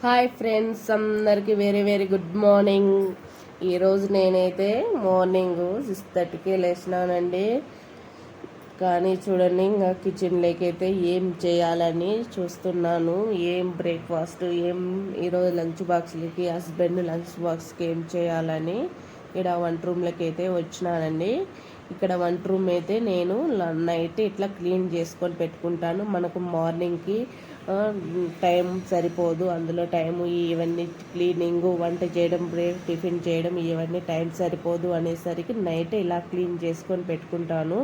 Hi friends అందరికి very very good morning ఈరోజు నేనైతే మార్నింగ్ సిక్స్ థర్టీకి లేచినానండి. కానీ చూడండి ఇంకా కిచెన్లోకి అయితే ఏం చేయాలని చూస్తున్నాను. ఏం బ్రేక్ఫాస్ట్ ఏం ఈరోజు లంచ్ బాక్స్లకి హస్బెండ్ లంచ్ బాక్స్కి ఏం చేయాలని ఇక్కడ వంట రూమ్లోకి అయితే వచ్చినానండి. ఇక్కడ వంట రూమ్ అయితే నేను నైట్ ఇట్లా క్లీన్ చేసుకొని పెట్టుకుంటాను. మనకు మార్నింగ్కి టైం సరిపోదు. అందులో టైము ఇవన్నీ క్లీనింగ్ వంట చేయడం బ్రేక్ టిఫిన్ చేయడం ఇవన్నీ టైం సరిపోదు అనేసరికి నైట్ ఇలా క్లీన్ చేసుకొని పెట్టుకుంటాను.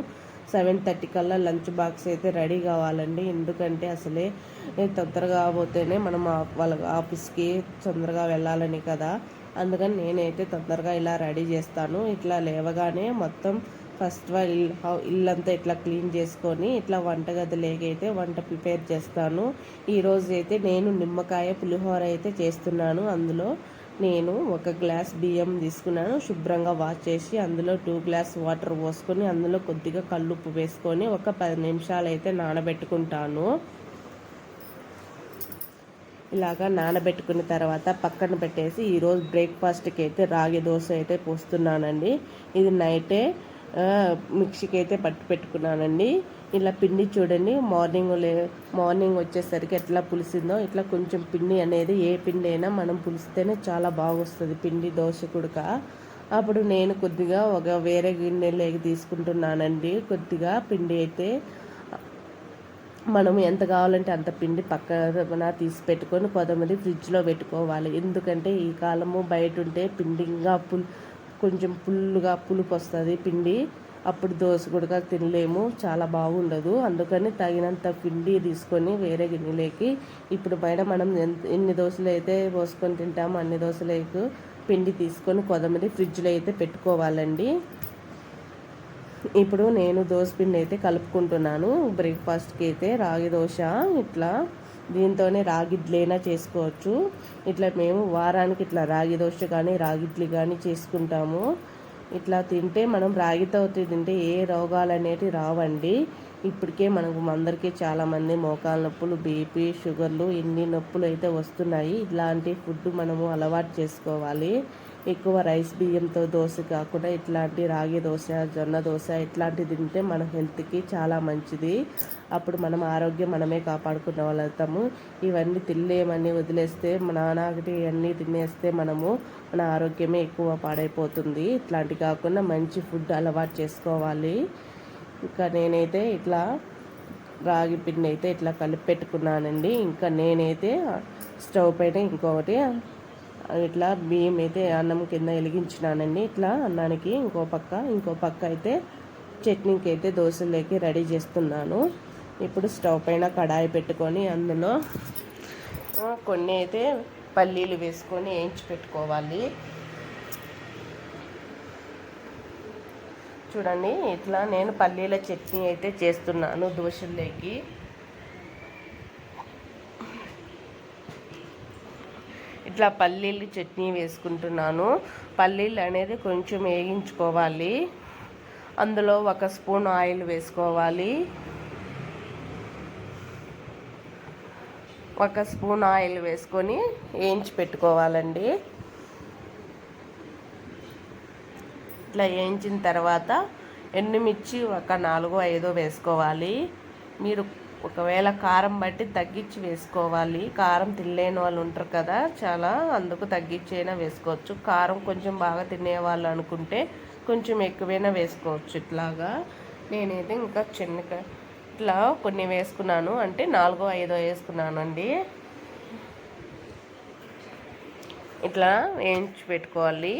సెవెన్ థర్టీ కల్లా లంచ్ బాక్స్ అయితే రెడీ కావాలండి. ఎందుకంటే అసలే తొందరగా పోతేనే మనం వాళ్ళ ఆఫీస్కి తొందరగా వెళ్ళాలని కదా. అందుకని నేనైతే తొందరగా ఇలా రెడీ చేస్తాను. ఇట్లా లేవగానే మొత్తం ఫస్ట్ ఇల్లు ఇల్లంతా ఇట్లా క్లీన్ చేసుకొని ఇట్లా వంటగదిలోకైతే వంట ప్రిపేర్ చేస్తాను. ఈరోజు అయితే నేను నిమ్మకాయ పులిహోర అయితే చేస్తున్నాను. అందులో నేను ఒక గ్లాస్ బియ్యం తీసుకున్నాను. శుభ్రంగా వాష్ చేసి అందులో టూ గ్లాస్ వాటర్ పోసుకొని అందులో కొద్దిగా కల్లుప్పు వేసుకొని ఒక పది నిమిషాలు అయితే నానబెట్టుకుంటాను. ఇలాగా నానబెట్టుకున్న తర్వాత పక్కన పెట్టేసి ఈరోజు బ్రేక్ఫాస్ట్కి అయితే రాగి దోశ అయితే పోస్తున్నానండి. ఇది నైటే మిక్సీకి అయితే పట్టు పెట్టుకున్నానండి. ఇలా పిండి చూడండి మార్నింగ్ లే మార్నింగ్ వచ్చేసరికి ఎట్లా పులిసిందో ఇట్లా కొంచెం పిండి అనేది ఏ పిండి అయినా మనం పులిస్తేనే చాలా బాగొస్తుంది పిండి దోశ కుడక. అప్పుడు నేను కొద్దిగా ఒక వేరే గిన్నెలోకి తీసుకుంటున్నానండి. కొద్దిగా పిండి అయితే మనం ఎంత కావాలంటే అంత పిండి పక్కన తీసి పెట్టుకొని కొంతమంది ఫ్రిడ్జ్లో పెట్టుకోవాలి. ఎందుకంటే ఈ కాలము బయట ఉంటే పిండిగా పుల్ కొంచెం పుల్లుగా పులుపు వస్తుంది పిండి. అప్పుడు దోశ కూడా తినలేము. చాలా బాగుండదు. అందుకని తగినంత పిండి తీసుకొని వేరే గిన్నెలోకి ఇప్పుడు బయట మనం ఎన్ని దోశలు అయితే పోసుకొని తింటామో అన్ని దోశలకు పిండి తీసుకొని కొదమది ఫ్రిడ్జ్లో అయితే పెట్టుకోవాలండి. ఇప్పుడు నేను దోశ పిండి అయితే కలుపుకుంటున్నాను. బ్రేక్ఫాస్ట్కి అయితే రాగి దోశ ఇట్లా దీంతోనే రాగి ఇడ్లీనా చేసుకోవచ్చు. ఇట్లా మేము వారానికి ఇట్లా రాగి దోశ కానీ రాగి ఇడ్లీ కానీ చేసుకుంటాము. ఇట్లా తింటే మనం రాగితో తింటే ఏ రోగాలు అనేవి రావండి. ఇప్పటికే మనకు అందరికీ చాలామంది మోకాల నొప్పులు బీపీ షుగర్లు ఇన్ని నొప్పులు అయితే వస్తున్నాయి. ఇలాంటి ఫుడ్ మనము అలవాటు చేసుకోవాలి. ఎక్కువ రైస్ బియ్యంతో దోశ కాకుండా ఇట్లాంటి రాగి దోశ జొన్న దోశ ఇట్లాంటివి తింటే మన హెల్త్కి చాలా మంచిది. అప్పుడు మనం ఆరోగ్యం మనమే కాపాడుకున్న వాళ్ళతాము ఇవన్నీ తినలేమని వదిలేస్తే నానాటి అన్నీ తినేస్తే మనము మన ఆరోగ్యమే ఎక్కువ పాడైపోతుంది. ఇట్లాంటి కాకుండా మంచి ఫుడ్ అలవాటు చేసుకోవాలి. ఇంకా నేనైతే ఇట్లా రాగి పిండి అయితే ఇట్లా కలిపి పెట్టుకున్నానండి. ఇంకా నేనైతే స్టవ్ పైన ఇంకొకటి ఇట్లా బియ్యం అయితే అన్నం కింద వెలిగించినానండి. ఇట్లా అన్నానికి ఇంకో పక్క ఇంకో పక్క అయితే చట్నీకి అయితే దోశలోకి రెడీ చేస్తున్నాను. ఇప్పుడు స్టవ్ పైన కడాయి పెట్టుకొని అందులో కొన్ని అయితే పల్లీలు వేసుకొని వేయించి పెట్టుకోవాలి. చూడండి ఇట్లా నేను పల్లీల చట్నీ అయితే చేస్తున్నాను దోశల్లోకి ఇట్లా పల్లీలు చట్నీ వేసుకుంటున్నాను. పల్లీలు అనేది కొంచెం వేగించుకోవాలి అందులో ఒక స్పూన్ ఆయిల్ వేసుకోవాలి. ఒక స్పూన్ ఆయిల్ వేసుకొని వేయించి పెట్టుకోవాలండి. ఇట్లా వేయించిన తర్వాత ఎండుమిర్చి ఒక నాలుగో ఐదో వేసుకోవాలి. మీరు ఒకవేళ కారం బట్టి తగ్గించి వేసుకోవాలి. కారం తినలేని వాళ్ళు ఉంటారు కదా చాలా అందుకు తగ్గించైనా వేసుకోవచ్చు. కారం కొంచెం బాగా తినేవాళ్ళు అనుకుంటే కొంచెం ఎక్కువైనా వేసుకోవచ్చు ఇట్లాగా. నేనైతే ఇంకా చిన్న ఇట్లా కొన్ని వేసుకున్నాను. అంటే నాలుగో ఐదో వేసుకున్నాను అండి ఇట్లా వేయించి పెట్టుకోవాలి.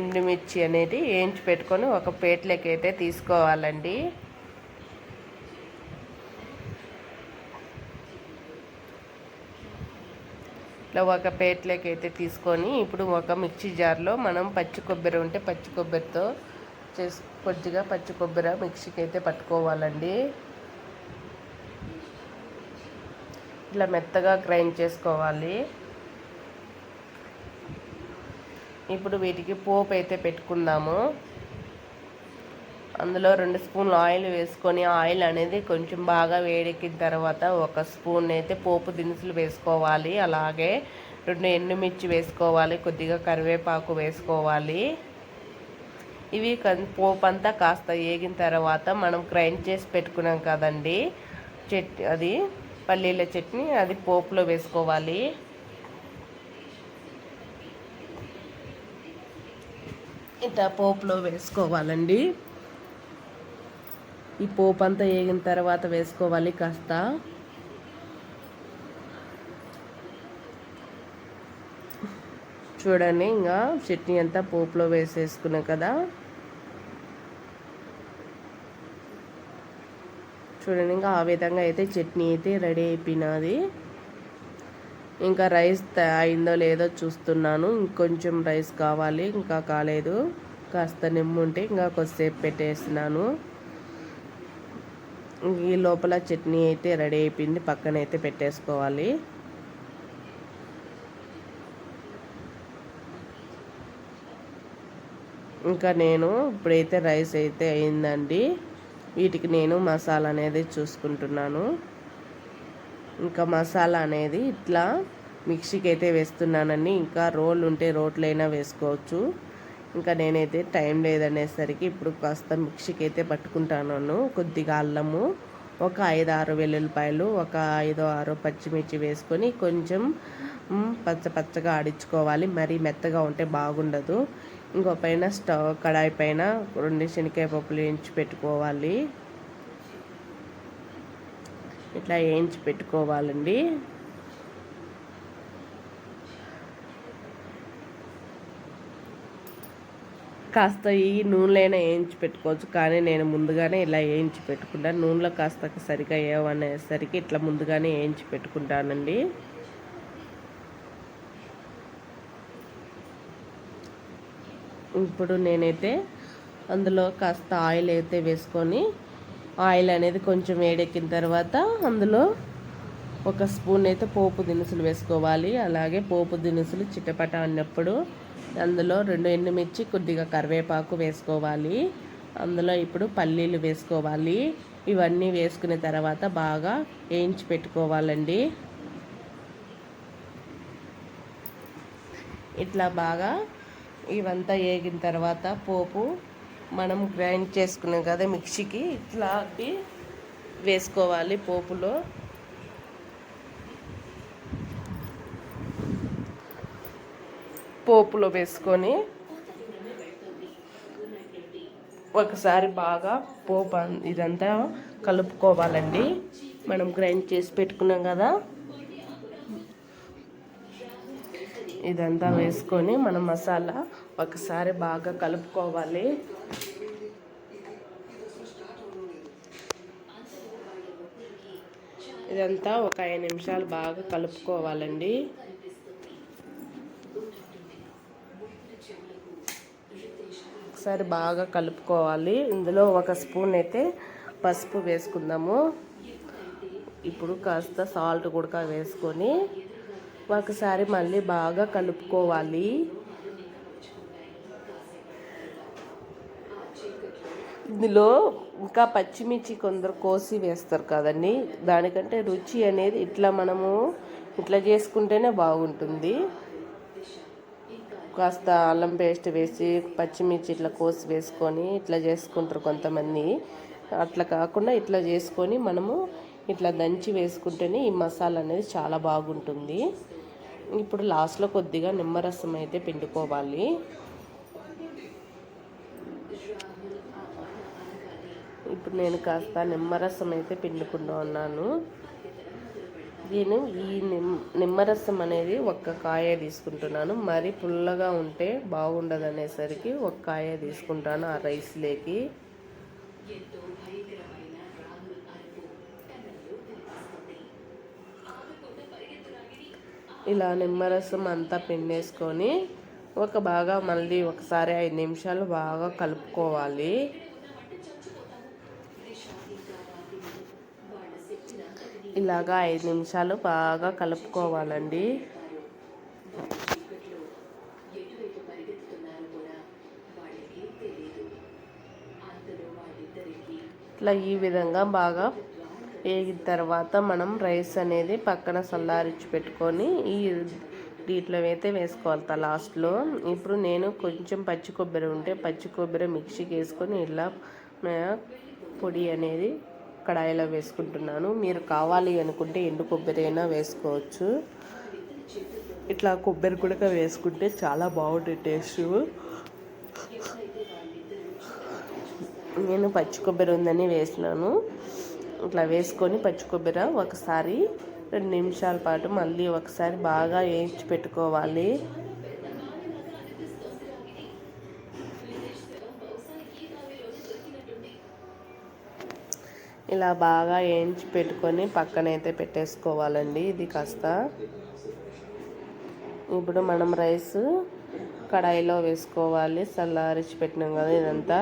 ఎండుమిర్చి అనేది వేయించి పెట్టుకొని ఒక ప్లేట్లోకి అయితే తీసుకోవాలండి. ఇట్లా ఒక ప్లేట్లోకి అయితే తీసుకొని ఇప్పుడు ఒక మిక్సీ జార్లో మనం పచ్చి కొబ్బరి ఉంటే పచ్చి కొబ్బరితో చేసి కొద్దిగా పచ్చి కొబ్బరి మిక్సీకి అయితే పట్టుకోవాలండి. ఇట్లా మెత్తగా గ్రైండ్ చేసుకోవాలి. ఇప్పుడు వీటికి పోపు అయితే పెట్టుకుందాము. అందులో రెండు స్పూన్లు ఆయిల్ వేసుకొని ఆయిల్ అనేది కొంచెం బాగా వేడెక్కిన తర్వాత ఒక స్పూన్ అయితే పోపు దినుసులు వేసుకోవాలి. అలాగే రెండు ఎండుమిర్చి వేసుకోవాలి కొద్దిగా కరివేపాకు వేసుకోవాలి. ఇవి పోపు అంతా కాస్త వేగిన తర్వాత మనం గ్రైండ్ చేసి పెట్టుకున్నాం కదండి. చట్ అది పల్లీల చట్నీ అది పోపులో వేసుకోవాలి. ఇట్లా పోపులో వేసుకోవాలండి. ఈ పోపు అంతా వేగిన తర్వాత వేసుకోవాలి కాస్త. చూడండి ఇంకా చట్నీ అంతా పోపులో వేసేసుకున్నాం కదా. చూడండి ఇంకా ఆ విధంగా అయితే చట్నీ అయితే రెడీ అయిపోయినది. ఇంకా రైస్ అయిందో లేదో చూస్తున్నాను. ఇంకొంచెం రైస్ కావాలి ఇంకా కాలేదు. కాస్త నిమ్ముంటే ఇంకా కొద్దిసేపు పెట్టేసినాను ఈ లోపల చట్నీ అయితే రెడీ అయిపోయింది. పక్కన అయితే పెట్టేసుకోవాలి. ఇంకా నేను ఇప్పుడైతే రైస్ అయితే అయిందండి. వీటికి నేను మసాలా అనేది చూసుకుంటున్నాను. ఇంకా మసాలా అనేది ఇట్లా మిక్సీకి అయితే వేస్తున్నానండి. ఇంకా రోల్ ఉంటే రోట్లైనా వేసుకోవచ్చు. ఇంకా నేనైతే టైం లేదనేసరికి ఇప్పుడు కాస్త మిక్సీకి అయితే పట్టుకుంటాను కొద్దిగా అల్లము ఒక ఐదు ఆరు వెల్లుల్లిపాయలు ఒక ఐదు ఆరు పచ్చిమిర్చి వేసుకొని కొంచెం పచ్చ పచ్చగా ఆడించుకోవాలి. మరీ మెత్తగా ఉంటే బాగుండదు. ఇంకో పైన స్టవ్ కడాయి పైన రెండు శనగకాయ పప్పులు వేయించి పెట్టుకోవాలి. ఇట్లా వేయించి పెట్టుకోవాలండి. కాస్త ఈ నూనెలైనా వేయించి పెట్టుకోవచ్చు. కానీ నేను ముందుగానే ఇలా వేయించి పెట్టుకుంటాను నూనెలో కాస్త సరిగా ఏమనేసరికి ఇట్లా ముందుగానే వేయించి పెట్టుకుంటానండి. ఇప్పుడు నేనైతే అందులో కాస్త ఆయిల్ అయితే వేసుకొని ఆయిల్ అనేది కొంచెం వేడెక్కిన తర్వాత అందులో ఒక స్పూన్ అయితే పోపు దినుసులు వేసుకోవాలి. అలాగే పోపు దినుసులు చిట్టపట అన్నప్పుడు అందులో రెండు ఎండుమిర్చి కొద్దిగా కరివేపాకు వేసుకోవాలి. అందులో ఇప్పుడు పల్లీలు వేసుకోవాలి. ఇవన్నీ వేసుకున్న తర్వాత బాగా వేయించి పెట్టుకోవాలండి. ఇట్లా బాగా ఇవంతా వేగిన తర్వాత పోపు మనం గ్రైండ్ చేసుకున్నాం కదా మిక్సీకి ఇట్లా వేసుకోవాలి పోపులో. పోపులో వేసుకొని ఒకసారి బాగా పోపు ఇదంతా కలుపుకోవాలండి. మనం గ్రైండ్ చేసి పెట్టుకున్నాం కదా. ఇదంతా వేసుకొని మనం మసాలా ఒకసారి బాగా కలుపుకోవాలి. ఇదంతా ఒక ఐదు నిమిషాలు బాగా కలుపుకోవాలండి. ఒకసారి బాగా కలుపుకోవాలి. ఇందులో ఒక స్పూన్ అయితే పసుపు వేసుకుందాము. ఇప్పుడు కాస్త సాల్ట్ కూడా వేసుకొని ఒకసారి మళ్ళీ బాగా కలుపుకోవాలి. ఇందులో ఇంకా పచ్చిమిర్చి కొందరు కోసి వేస్తారు కదండి. దానికంటే రుచి అనేది ఇట్లా మనము ఇట్లా చేసుకుంటేనే బాగుంటుంది. కాస్త అల్లం పేస్ట్ వేసి పచ్చిమిర్చి ఇట్లా కోసి వేసుకొని ఇట్లా చేసుకుంటారు కొంతమంది. అట్లా కాకుండా ఇట్లా చేసుకొని మనము ఇట్లా దంచి వేసుకుంటేనే ఈ మసాలా అనేది చాలా బాగుంటుంది. ఇప్పుడు లాస్ట్లో కొద్దిగా నిమ్మరసం అయితే పిండుకోవాలి. ఇప్పుడు నేను కాస్త నిమ్మరసం అయితే పిండుకుంటూ ఉన్నాను. నేను ఈ నిమ్ నిమ్మరసం అనేది ఒక్క కాయ తీసుకుంటున్నాను. మరి పుల్లగా ఉంటే బాగుండదు అనేసరికి ఒక కాయ తీసుకుంటాను ఆ రైస్లోకి ఇలా నిమ్మరసం అంతా పిండేసుకొని ఒక బాగా మళ్ళీ ఒకసారి ఐదు నిమిషాలు బాగా కలుపుకోవాలి. ఇలాగా ఐదు నిమిషాలు బాగా కలుపుకోవాలండి. ఇట్లా ఈ విధంగా బాగా వేగిన తర్వాత మనం రైస్ అనేది పక్కన చల్లారించి పెట్టుకొని ఈ దీంట్లో అయితే వేసుకోవాలి లాస్ట్లో. ఇప్పుడు నేను కొంచెం పచ్చి కొబ్బరి ఉంటే పచ్చి కొబ్బరి మిక్సీకి వేసుకొని ఇలా పొడి అనేది కడాయిలో వేసుకుంటున్నాను. మీరు కావాలి అనుకుంటే ఎండు కొబ్బరి అయినా వేసుకోవచ్చు. ఇట్లా కొబ్బరి కూడా వేసుకుంటే చాలా బాగుంటుంది టేస్ట్. నేను పచ్చి కొబ్బరి ఉందని వేసినాను. ఇట్లా వేసుకొని పచ్చి కొబ్బరి ఒకసారి రెండు నిమిషాల పాటు మళ్ళీ ఒకసారి బాగా వేయించి పెట్టుకోవాలి. ఇలా బాగా వేయించి పెట్టుకొని పక్కనైతే పెట్టేసుకోవాలండి. ఇది కాస్త ఇప్పుడు మనం రైస్ కడాయిలో వేసుకోవాలి. చల్లారిచి పెట్టినాం కదా ఇదంతా.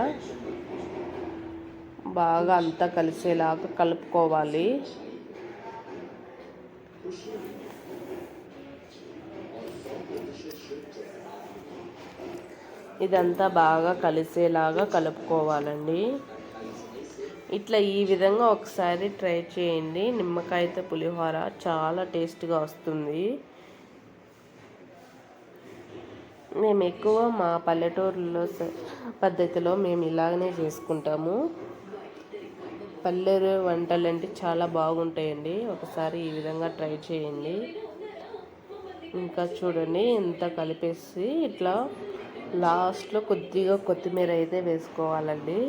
బాగా అంతా కలిసేలాగా కలుపుకోవాలి. ఇదంతా బాగా కలిసేలాగా కలుపుకోవాలండి. ఇట్లా ఈ విధంగా ఒకసారి ట్రై చేయండి. నిమ్మకాయతో పులిహోర చాలా టేస్ట్గా వస్తుంది. మేము ఎక్కువ మా పల్లెటూరులో పద్ధతిలో మేము ఇలాగనే చేసుకుంటాము. పల్లెరు వంటలు అంటే చాలా బాగుంటాయండి. ఒకసారి ఈ విధంగా ట్రై చేయండి. ఇంకా చూడండి ఇంత కలిపేసి ఇట్లా లాస్ట్లో కొద్దిగా కొత్తిమీర అయితే వేసుకోవాలండి.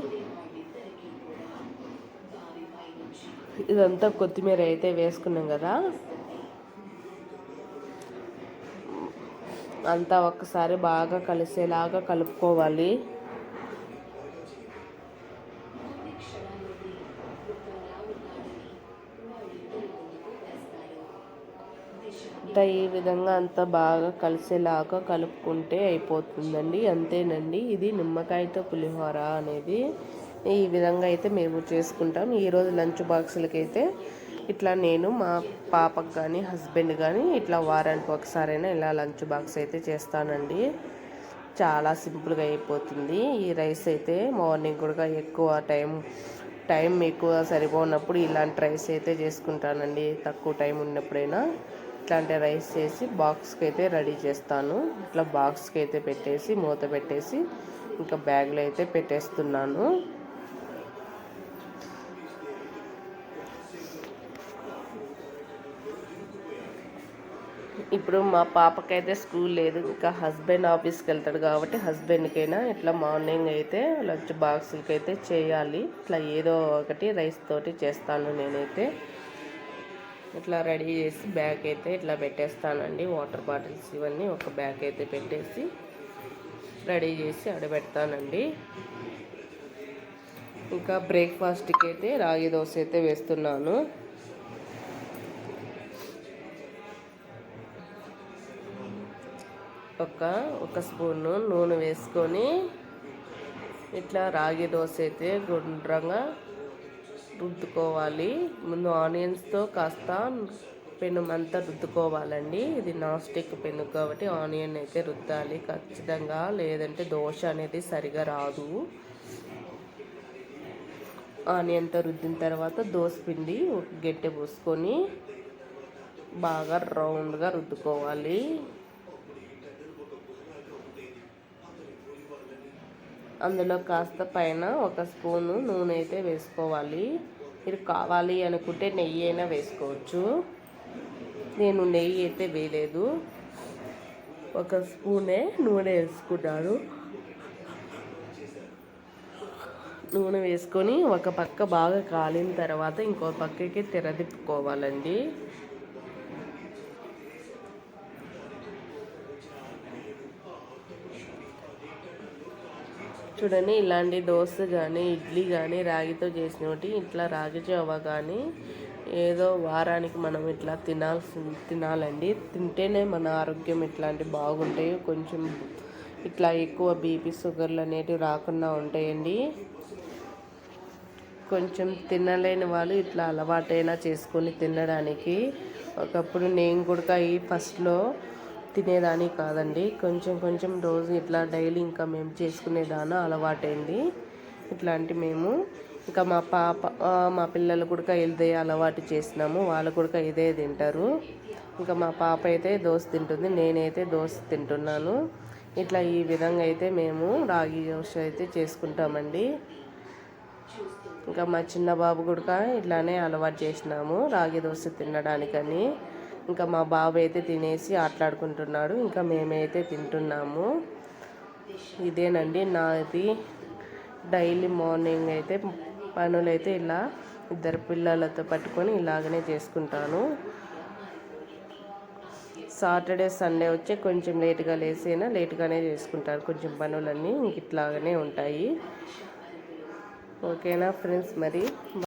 ఇదంతా కొత్తిమీర అయితే వేసుకున్నాం కదా. అంతా ఒకసారి బాగా కలిసేలాగా కలుపుకోవాలి. అంతా ఈ విధంగా అంతా బాగా కలిసేలాగా కలుపుకుంటే అయిపోతుందండి. అంతేనండి. ఇది నిమ్మకాయతో పులిహోర అనేది. ఈ విధంగా అయితే మేము చేసుకుంటాం. ఈరోజు లంచ్ బాక్సులకి అయితే ఇట్లా నేను మా పాపకు కానీ హస్బెండ్ కానీ ఇట్లా వారానికి ఒకసారైనా ఇలా లంచ్ బాక్స్ అయితే చేస్తానండి. చాలా సింపుల్గా అయిపోతుంది. ఈ రైస్ అయితే మార్నింగ్ కూడా ఎక్కువ టైం టైం ఎక్కువ సరిపోనప్పుడు ఇలాంటి రైస్ అయితే చేసుకుంటానండి. తక్కువ టైం ఉన్నప్పుడైనా ఇట్లాంటి రైస్ చేసి బాక్స్కి అయితే రెడీ చేస్తాను. ఇట్లా బాక్స్కి అయితే పెట్టేసి మూత పెట్టేసి ఇంకా బ్యాగ్లో అయితే పెట్టేస్తున్నాను. ఇప్పుడు మా పాపకైతే స్కూల్ లేదు. ఇంకా హస్బెండ్ ఆఫీస్కి వెళ్తాడు కాబట్టి హస్బెండ్కైనా ఇట్లా మార్నింగ్ అయితే లంచ్ బాక్సులకి అయితే చేయాలి. ఇట్లా ఏదో ఒకటి రైస్ తోటి చేస్తాను నేనైతే. ఇట్లా రెడీ చేసి బ్యాగ్ అయితే ఇట్లా పెట్టేస్తానండి. వాటర్ బాటిల్స్ ఇవన్నీ ఒక బ్యాగ్ అయితే పెట్టేసి రెడీ చేసి అడబెడతానండి ఇంకా బ్రేక్ఫాస్ట్కి అయితే రాగి దోశ అయితే వేస్తున్నాను. ఒక ఒక స్పూను నూనె వేసుకొని ఇట్లా రాగి దోశ అయితే గుండ్రంగా రుద్దుకోవాలి. ముందు ఆనియన్స్తో కాస్త పెనుమంతా రుద్దుకోవాలండి. ఇది నాన్ స్టిక్ పెను కాబట్టి ఆనియన్ అయితే రుద్దాలి ఖచ్చితంగా. లేదంటే దోశ అనేది సరిగా రాదు. ఆనియన్తో రుద్దిన తర్వాత దోశ పిండి గట్టె పోసుకొని బాగా రౌండ్గా రుద్దుకోవాలి. అందులో కాస్త పైన ఒక స్పూను నూనె అయితే వేసుకోవాలి. మీరు కావాలి అనుకుంటే నెయ్యి అయినా వేసుకోవచ్చు. నేను నెయ్యి అయితే వేయలేదు. ఒక స్పూనే నూనె వేసుకున్నాను. నూనె వేసుకొని ఒక పక్క బాగా కాలిన తర్వాత ఇంకో పక్కకి తెరదిప్పుకోవాలండి. చూడండి ఇలాంటి దోశ కానీ ఇడ్లీ కానీ రాగితో చేసినవి ఇట్లా రాగి జావ కానీ ఏదో వారానికి మనం ఇట్లా తినాల్సి తినాలండి. తింటేనే మన ఆరోగ్యం ఇట్లాంటి బాగుంటాయి. కొంచెం ఇట్లా ఎక్కువ బీపీ షుగర్లు అనేటివి రాకుండా ఉంటాయండి. కొంచెం తినలేని వాళ్ళు ఇట్లా అలవాటైనా చేసుకొని తినడానికి. ఒకప్పుడు నేను కూడా ఈ ఫస్ట్లో తినేదాని కాదండి. కొంచెం కొంచెం రోజు ఇట్లా డైలీ ఇంకా మేము చేసుకునేదాన అలవాటైంది. ఇట్లాంటి మేము ఇంకా మా పాప మా పిల్లలు కూడా ఇదే అలవాటు చేసినాము. వాళ్ళు కూడా ఇదే తింటారు. ఇంకా మా పాప అయితే దోశ తింటుంది నేనైతే దోశ తింటున్నాను. ఇట్లా ఈ విధంగా అయితే మేము రాగి దోశ అయితే చేసుకుంటామండి. ఇంకా మా చిన్న బాబు కూడా ఇట్లానే అలవాటు చేసినాము రాగి దోశ తినడానికని. ఇంకా మా బాబు అయితే తినేసి ఆటలాడుకుంటున్నాడు. ఇంకా మేమైతే తింటున్నాము. ఇదేనండి నాది. డైలీ మార్నింగ్ అయితే పనులైతే ఇలా ఇద్దరు పిల్లలతో పట్టుకొని ఇలాగనే చేసుకుంటాను. సాటర్డే సండే వచ్చి కొంచెం లేట్గా లేసైనా లేట్గానే చేసుకుంటారు. కొంచెం పనులన్నీ ఇంక ఇట్లాగనే ఉంటాయి. ఓకేనా ఫ్రెండ్స్ మరి?